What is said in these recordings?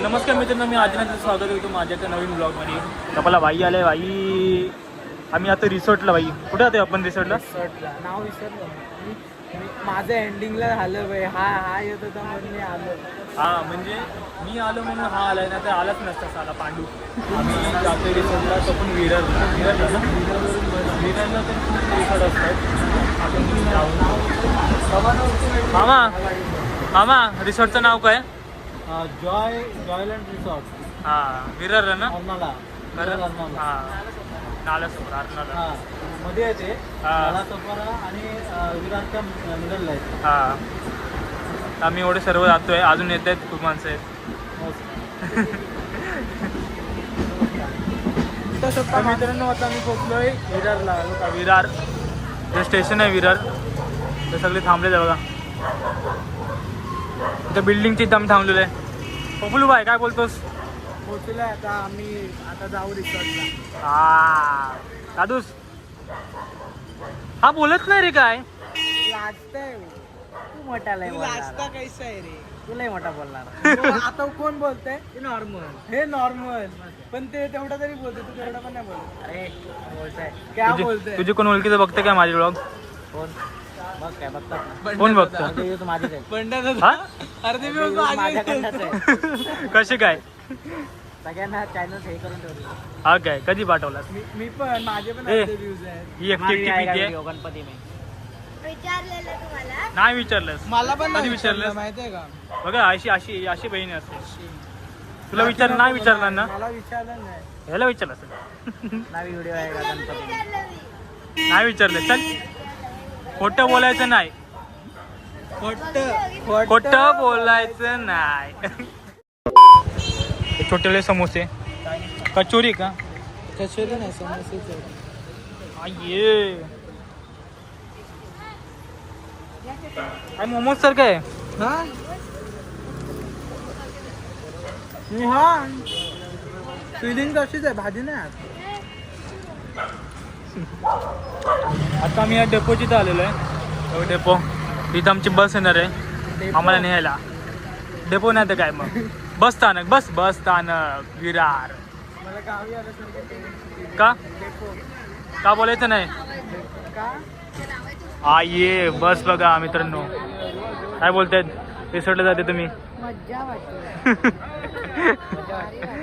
मित्रांनो मी आदिनाथचं स्वागत करतो माझ्या एका नवीन ब्लॉगमध्ये कपाला बाई आले बाई आम्ही आता रिसॉर्टला बाई कुठे जातोय आपण रिसॉर्टला? रिसॉर्टला. नाव विसरलो. मी- मी- माझं एंडिंगला झालं बाई हा हा येत होता म्हणून मी आलो. हा म्हणजे मी आलो म्हणून हा आलाय ना तर आलाच नसता साला पांडू. आम्ही जातोय रिसॉर्टला तो पण विररला. विररला ना? विररला तर खूप रिसॉर्ट असतात. आपण जाऊ मामा मामा रिसॉर्टचं नाव काय? Joy Joyland resort. हा विरर ना? अर्नाला. खरं? अर्नाला. हा. नाल्यासमोर अर्नाला. हा मध्ये येते हा. मला सफरा आणि अं, विराटच्या मिडलला आहे हा. आम्ही एवढे सर्व जातोय. अजून येत आहेत खूप माणसं आहेत. तर मित्रांनो आता आम्ही पोहोचलोय विरारला. बघा विरार. जे स्टेशन आहे विरार. ते सगळे थांबले आहे बघा. त्या बिल्डिंगची आम्ही थांबलेलो आहे. पपुलू भाई काय बोलतोस? पोहोचलोय आता आम्ही आता जाऊ रिसॉर्टला. हा. दादूस हा बोलत नाही रे काय? लाजतंय तू मोठा लय लाजता कैसा आहे रे? तू लय मोठा बोलणार. आता कोण बोलतंय? नॉर्मल हे नॉर्मल पण ते तेवढं तरी बोलते तू तेवढं पण नाही बोलत. अरे बोलताय. काय तुझे बोलतोय? तुझे कोण ओळखीचं बघते काय माझे ब्लॉग कोण? काय बघतात कोण बघतं? माझीच आहे पंडित हा? अर्धे माझ्याकडनंच आहे कसे काय? सगळ्यांना चॅनल हे करून ठेवले. हा काय? कधी पाठवलास? मी मी पण माझे पण ए. अर्धे व्ह्यूज आहेत. ही एकटी एकटी भीती आहे गणपती मी. विचारलेलं तुम्हाला? नाही विचारलंस. मला पण कधी विचारलंस? माहितीये का? बघा अशी अशी अशी बहीण असते तुला विचार नाही विचारणार ना? मला विचारलं नाही. ह्याला विचारलं असेल. नवी व्हिडिओ आहे का गणपती विचारलं मी. नाही विचारलं. चल. खोटं बोलायचं नाही. खोट खोटं बोलायचं नाही. हे छोटेले समोसे. कचोरी का? कचोरी नाही समोसे ये काय मोमोज सारखं आहे? हा? फिलिंग तशीच आहे भाजी नाही आत. आम्ही या डेपोची आलेलो आहे. हो डेपो इथं आमची बस येणार आहे. आम्हाला न्यायला. डेपो नाही तर काय मग? बस स्थानक बस बस स्थानक विरार. का? का बोलायचं नाही? हा ये बस बघा मित्रांनो. काय बोलतायत? रिसॉर्टला जाते तुम्ही.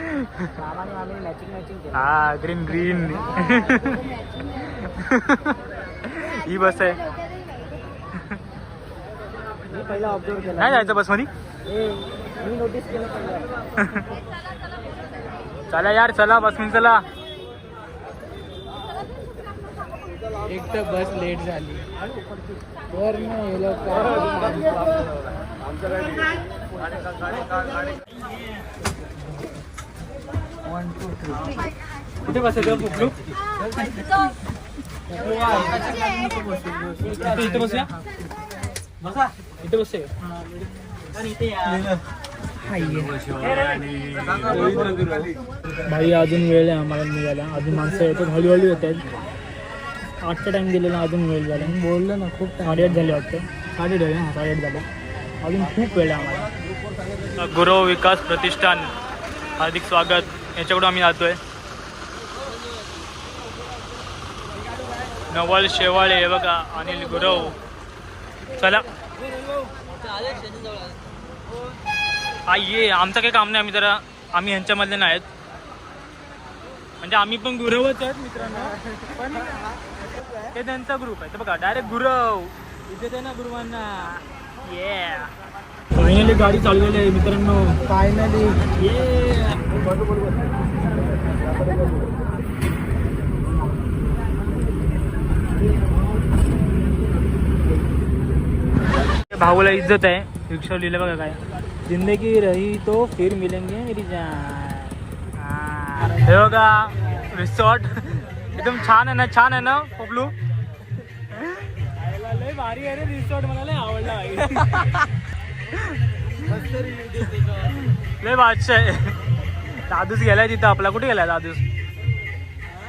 हा ग्रीन ग्रीन ही बस आहे. मी पहिला ऑब्झर्व केला. नाही जायचं मी केलं पहिलं. चला यार चला बसमध्ये चला. एक तर बस लेट झाली. वर कुठे बसायचं पुपलू इथे इथे बसूया? बसा. इथे बसूया भाई अजून वेळ आहे आम्हाला निघायला. अजून माणसं येतात हळूहळू येत आहेत आठचा टाइम दिलेला अजून वेळ झाला. बोललो ना खूप साडेआठ झाले वाटतं. साडेआठ हां साडेआठ झाले. अजून खूप वेळ आहे आम्हाला. गुरव विकास प्रतिष्ठान. हार्दिक स्वागत. याच्याकडून आम्ही जातो आहे नवल शेवाळे हे बघा अनिल गुरव. चला. हा ये आमचं काही काम नाही आम्ही जरा आम्ही ह्यांच्यामधले नाहीत म्हणजे आम्ही पण गुरवच आहेत मित्रांनो. पण हे त्यांचा ग्रुप आहे. तर बघा डायरेक्ट गुरव. इथे ते ना गुरुवांना. ये फायनली गाडी चालवलेली आहे मित्रांनो. फायनली ये भाऊला इज्जत आहे. रिक्षा लिहिलं बघा काय. जिंदगी रही तो फिर मिलेंगे मेरी जान हा. बघा रिसॉर्ट एकदम छान आहे ना छान आहे ना पपलू? लय भारी आहे रे रिसॉर्ट मला आवडला लय बादशाह आहे. दादूस गेलाय तिथं आपला. कुठे गेलाय दादूस?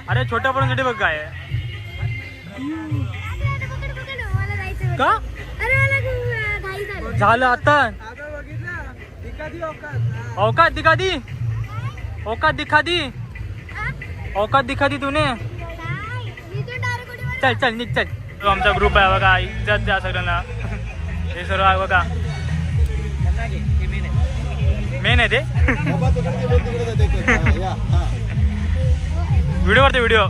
अरे छोट्या पोरांसाठी बघ काय का? झालं आता. औकात दिखादी. औकात दिखा दी औकात दिखा दी तूने. चल चल निघ चल. तो आमचा ग्रुप आहे बघा. इज्जत द्या सगळ्यांना. हे सर्व आहे बघा. मेन आहे ते. या, व्हिडिओ वरती व्हिडिओ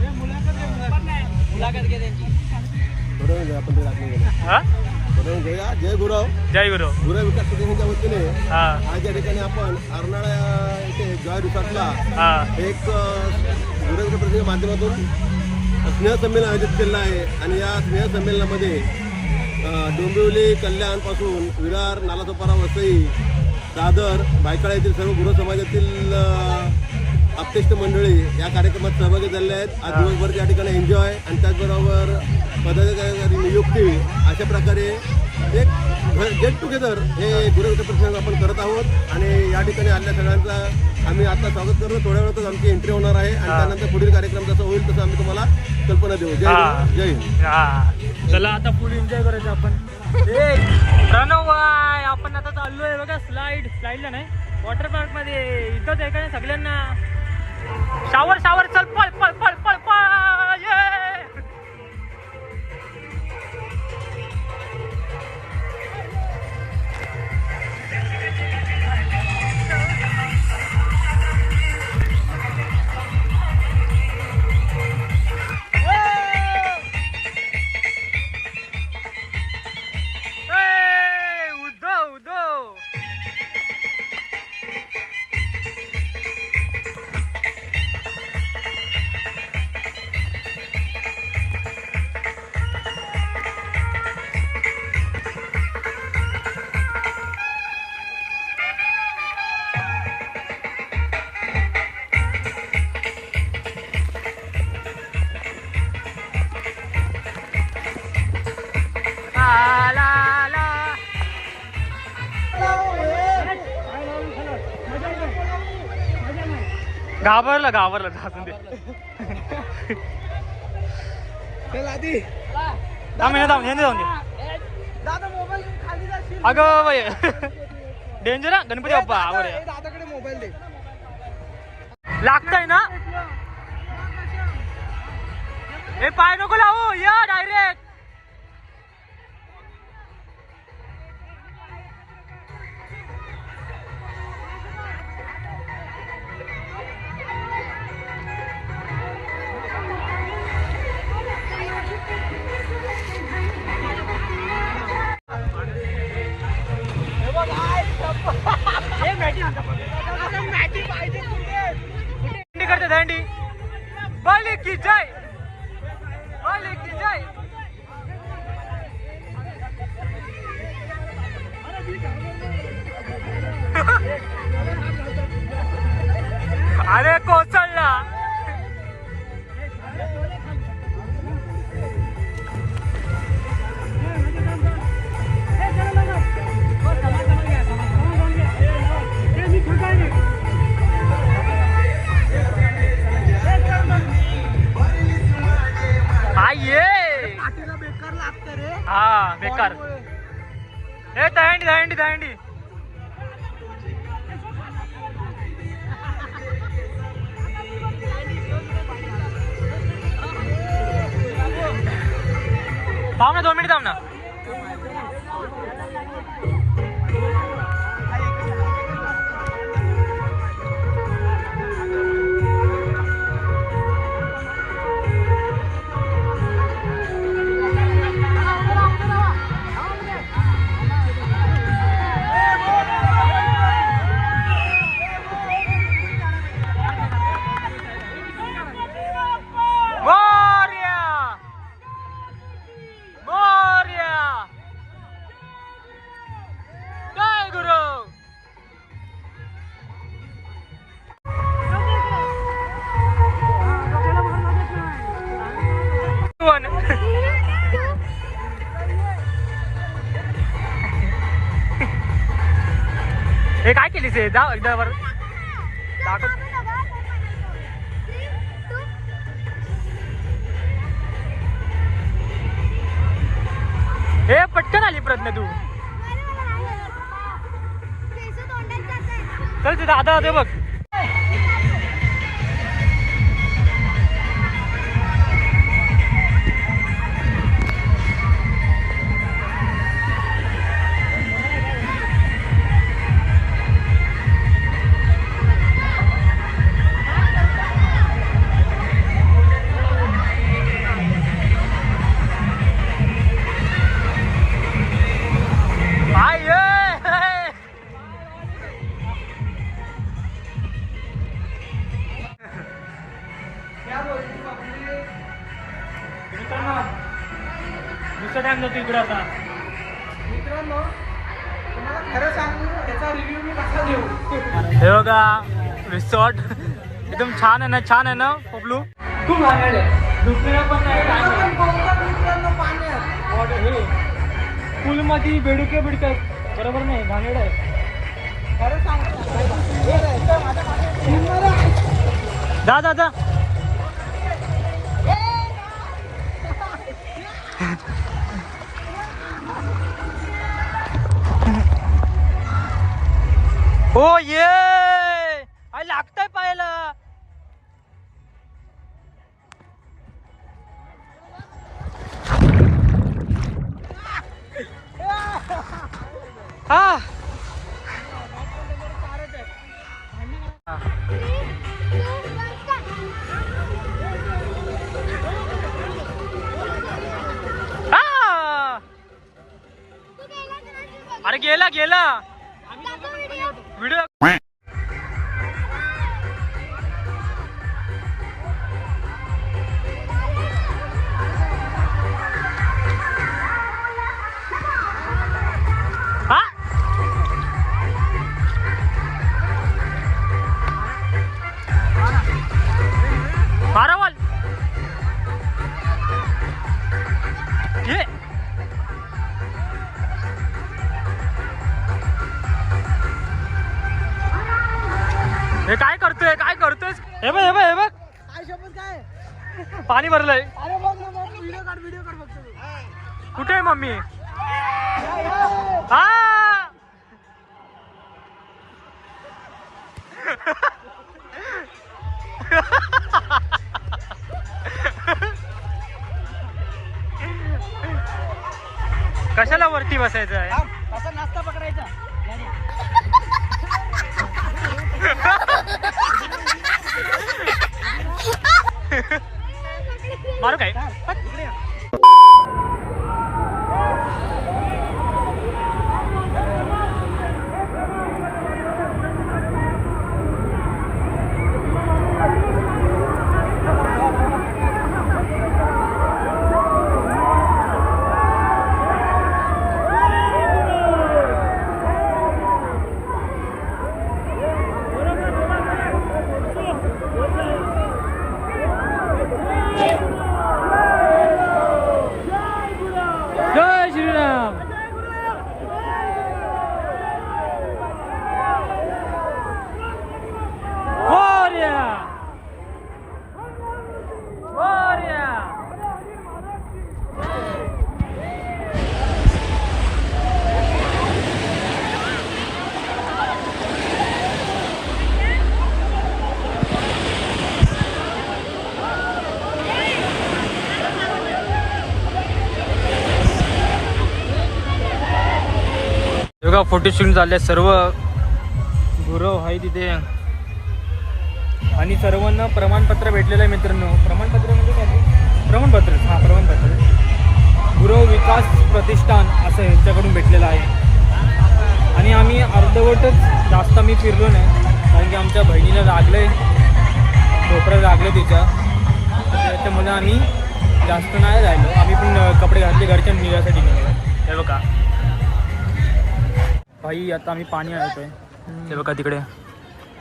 जय गुरव जय गुरु. गुरव विकास समितीच्या वतीने आज या ठिकाणी आपण अर्नाळा येथे जॉय रिसॉर्टला एक गुरव माध्यमातून स्नेह संमेलन आयोजित केलेलं आहे. आणि या स्नेह संमेलनामध्ये डोंबिवली कल्याणपासून विरार नालासोपारा वसई दादर भायखळा येथील सर्व गुरु समाजातील अ, आप्तेष्ट मंडळी या कार्यक्रमात सहभागी झालेले आहेत. आज दिवसभर या ठिकाणी एन्जॉय आणि त्याचबरोबर पदाधिकारी नियुक्ती अशा प्रकारे एक गेट टुगेदर हे गुरु प्रसंग आपण करत आहोत. आणि या ठिकाणी आलेल्या सगळ्यांचा आम्ही आता स्वागत करतो. थोड्या वेळातच आमची एंट्री होणार आहे आणि त्यानंतर पुढील कार्यक्रम जसं होईल तसं आम्ही तुम्हाला कल्पना देऊ. जय जय हिंद. चला आता फुल एन्जॉय करायचं आपण. प्रणव बाय आपण आता चाललोय बघा स्लाइड स्लाइडला नाही. वॉटर पार्कमध्ये इथंच आहे का सगळ्यांना? शावर शावर चल घाबरलं घाबरलं असून दे. चल आधी. थांब थांब हे जाऊन दे अगं बाई. डेंजर हा? गणपती बाप्पा आवर ए, दादाकडे मोबाईल दे. लागतंय ना? हे पाय नको लावू. या डायरेक्ट 阿れ、こう。थांब ना दोन मिनिट थांब ना. हे काय केलीस हे? जा एकदा वर. दाखव. हे पटकन आली प्रज्ञा तू. चल ते दादा ते बघ. हे बघा रिसॉर्ट एकदम छान आहे ना छान आहे ना पबलू खूप घाणेरडं आहे झोपलेला पण नाही हे पूलमध्ये बेडुके बिडके बरोबर नाही घाणेरडं आहे खरं सांगतो हे. जा जा हो ये! आई लागतंय पाहायला. हा! अरे गेला गेला. व्हिडिओ हे बघ हे बघ हे बघ. काय शपथ काय? पाणी भरलंय. अरे बघ ना बघ व्हिडिओ काढ व्हिडिओ काढ फक्त तू. कुठे आहे मम्मी. हा. कशाला वरती बसायचं आहे? नाश्ता पकडायचा? या रे. मारू काय थांब, इकडे या. जय श्रीराम Glória! Glória! बघा फोटोशूट झाले सर्व. गुरव आहे तिथे. आणि सर्वांना प्रमाणपत्र भेटलेलं आहे मित्रांनो. प्रमाणपत्र म्हणजे काय? प्रमाणपत्र. हां प्रमाणपत्र. गुरव विकास प्रतिष्ठान असं यांच्याकडून भेटलेलं आहे. आणि आम्ही अर्धवटच जास्त मी फिरलो नाही कारण की आमच्या बहिणीला लागलं आहे ढोपरं लागलं तिच्या. त्याच्यामुळे आम्ही जास्त नाही राहिलो. आम्ही पण कपडे घातले घरच्या निघासाठी निघालो हे बघा. भाई आता आम्ही पाणी आणतोय. हे बघा तिकडे.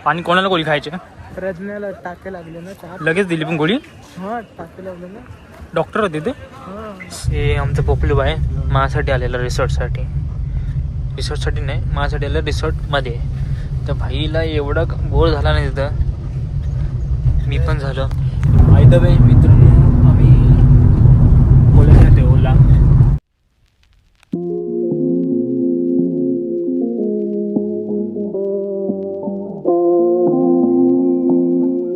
पाणी कोणाला गोळी खायचे? प्रज्ञाला टाके लागले ना चहा. लगेच दिली पण गोळी? हा टाके लागले ना. डॉक्टर होते ते? हा. हे आमचं पोपलू आहे माझ्यासाठी आलेलं रिसॉर्टसाठी. रिसॉर्टसाठी नाही माझ्यासाठी आलं रिसॉर्टमध्ये. तर भाईला एवढा बोर झाला नाही तिथं. मी पण झालो. I the way me